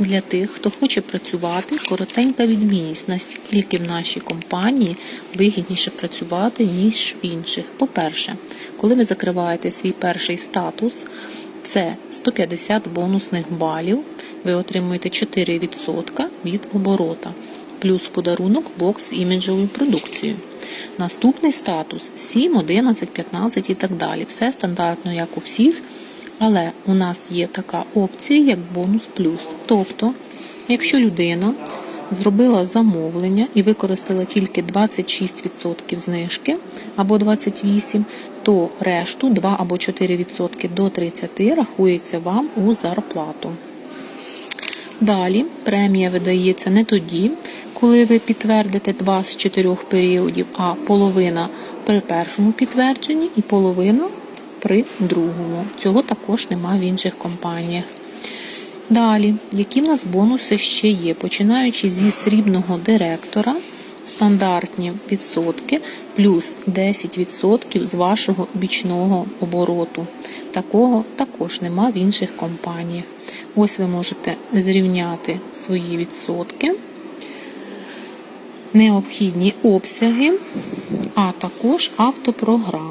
Для тих, хто хоче працювати, коротенька відмінність, наскільки в нашій компанії вигідніше працювати, ніж в інших. По-перше, коли ви закриваєте свій перший статус, це 150 бонусних балів, ви отримуєте 4% від оборота, плюс подарунок бокс з іміджовою продукцією. Наступний статус 7, 11, 15 і так далі. Все стандартно, як у всіх. Але у нас є така опція, як бонус плюс. Тобто, якщо людина зробила замовлення і використала тільки 26% знижки або 28%, то решту 2 або 4% до 30% рахується вам у зарплату. Далі премія видається не тоді, коли ви підтвердите два з чотирьох періодів, а половина при першому підтвердженні і половина при другому. Цього також нема в інших компаніях. Далі, які в нас бонуси ще є? Починаючи зі срібного директора, стандартні відсотки плюс 10% з вашого бічного обороту. Такого також нема в інших компаніях. Ось ви можете зрівняти свої відсотки, необхідні обсяги, а також автопрограма.